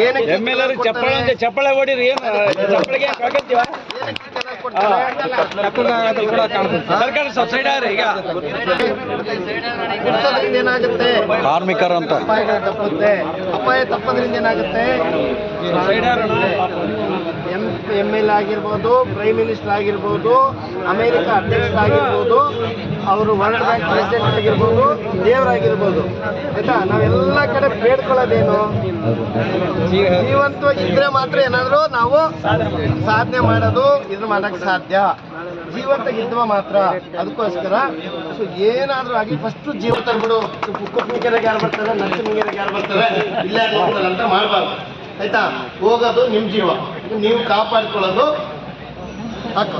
ಏನಕ್ಕೆ M L ಚಪ್ಪಳ ಅಂತ ಚಪ್ಪಳ ಹೊಡಿರಿ ಏನು ಚಪ್ಪಳಿಗೆ? ಸರ್ಕಾರ ಸಬ್ಸಿಡಿ ಈಗ. ಏನಾಗುತ್ತೆ? ಕಾರ್ಮಿಕರಂತ. ಅಪಾಯ ತಪ್ಪದ್ರಿಂದ ಏನಾಗುತ್ತೆ? ಎಂ ಎಲ್ ಆಗಿರ್ಬೋದು ಪ್ರೈಮ್ ಮಿನಿಸ್ಟರ್ ಆಗಿರ್ಬೋದು ಅಮೆರಿಕ ಅಧ್ಯಕ್ಷರಾಗಿರ್ಬೋದು ಅವರು ವರ್ಲ್ಡ್ ಬ್ಯಾಂಕ್ ಪ್ರೆಸಿಡೆಂಟ್ ಆಗಿರ್ಬೋದು ದೇವರಾಗಿರ್ಬೋದು ಆಯ್ತಾ? ನಾವೆಲ್ಲ ಕಡೆ ಬೇಡ್ಕೊಳ್ಳೋದೇನು? ಜೀವಂತವಾಗಿ ಇದ್ರೆ ಮಾತ್ರ ಏನಾದರೂ ನಾವು ಸಾಧನೆ ಮಾಡೋದು ಇದನ್ನ ಮಾಡೋಕ್ಕೆ ಸಾಧ್ಯ. ಜೀವಂತ ಇದ್ವ ಮಾತ್ರ. ಅದಕ್ಕೋಸ್ಕರ ಸೊ ಏನಾದರೂ ಆಗಲಿ ಫಸ್ಟು ಜೀವ ಕುಕ್ಕು ಕುಪ್ಪನಿಕೆರೆಗೆ ಯಾರು ಬರ್ತಾರೆ ನರಸಿಂಹನಿಗೆರೆಗೆ ಯಾರು ಬರ್ತಾರೆ ಇಲ್ಲ ಅಂತ ಮಾಡಬಾರ್ದು. ಆಯ್ತಾ? ಹೋಗೋದು ನಿಮ್ಮ ಜೀವ. ನೀವು ಕಾಪಾಡ್ಕೊಳ್ಳೋದು ಹಾಕೋ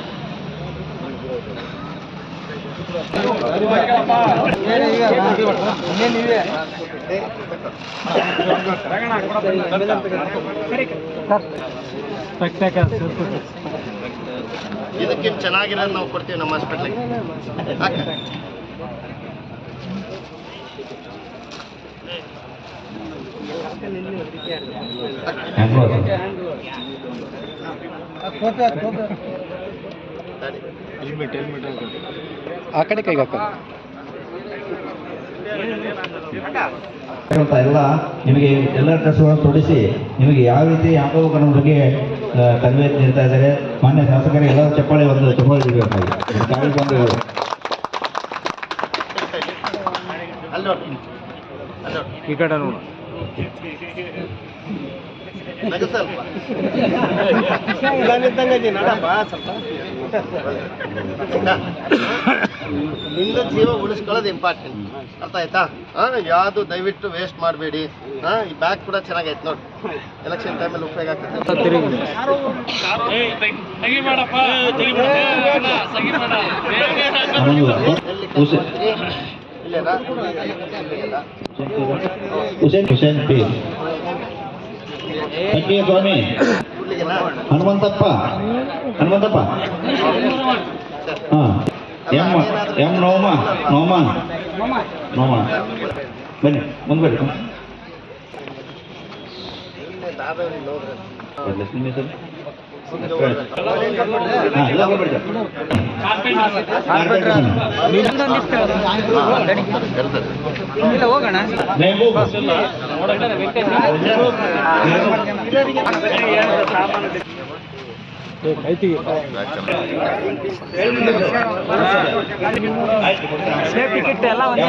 ಇದಕ್ಕಿಂತ ಚೆನ್ನಾಗಿರೋದು ನಾವು ಕೊಡ್ತೀವಿ ನಮ್ಮ ಹಾಸ್ಪಿಟ್ಲಿಗೆ. ಆ ಕಡೆ ಕೈಗೆ ಎಲ್ಲ ನಿಮಗೆ ಎಲ್ಲ ಡ್ರೆಸ್ಗಳನ್ನು ತೊಡಿಸಿ ನಿಮಗೆ ಯಾವ ರೀತಿ ಅನ್ನೋ ಬಗ್ಗೆ ತರಬೇತಿ ನೀಡ್ತಾ ಇದ್ದಾರೆ ಮಾನ್ಯ ಶಾಸಕರಿಗೆ ಎಲ್ಲ ಚಪ್ಪಾಳೆ ಒಂದು ತುಂಬ ಗಾಳಿ ಬಂದು ಈ ಕಡೆ ನೋಡು. ನಗು ಸ್ವಲ್ಪ? ನಿನ್ನ ಜೀವ ಉಳಿಸ್ಕೊಳ್ಳೋದು ಇಂಪಾರ್ಟೆಂಟ್ ಅರ್ಥ ಆಯ್ತಾ? ಹಾಂ ಯಾವುದು ದಯವಿಟ್ಟು ವೇಸ್ಟ್ ಮಾಡಬೇಡಿ. ಹಾಂ ಈ ಬ್ಯಾಗ್ ಕೂಡ ಚೆನ್ನಾಗೈತೆ ನೋಡಿ. ಎಲೆಕ್ಷನ್ ಟೈಮಲ್ಲಿ ಉಪಯೋಗ ಆಗ್ತದೆ. ಎಲ್ಲಿ ಕರ್ಕೊಂಡ್ಬರ್ತೀರಿ? ಇಲ್ಲೇನಾ? ಇಲ್ಲೆಲ್ಲ? ಹುಸೇನ್ ಹುಸೇನ್ ಪಿ ಸಂಕೀಯ ಸ್ವಾಮಿ ಕೂಡ್ಲಿಗೆನಾ? ಹನುಮಂತಪ್ಪ ಹನುಮಂತಪ್ಪ ಸರಿ. ಹಾಂ ಎಂ ಎಂ ನೋಮ ನೋಮ ನೋಮ ಬನ್ನಿ ಮುಂದೆ ಬರ್ರಿ ಇಲ್ಲೇ ದಾದವರಿಗೆ ಹೋದ್ರೆ. ನಿಮ್ಮ ಹೆಸರು ಇಲ್ಲ ಹೋಗೋಣ ಟಿಕೆಟ್ ಎಲ್ಲ ಒಂದೇ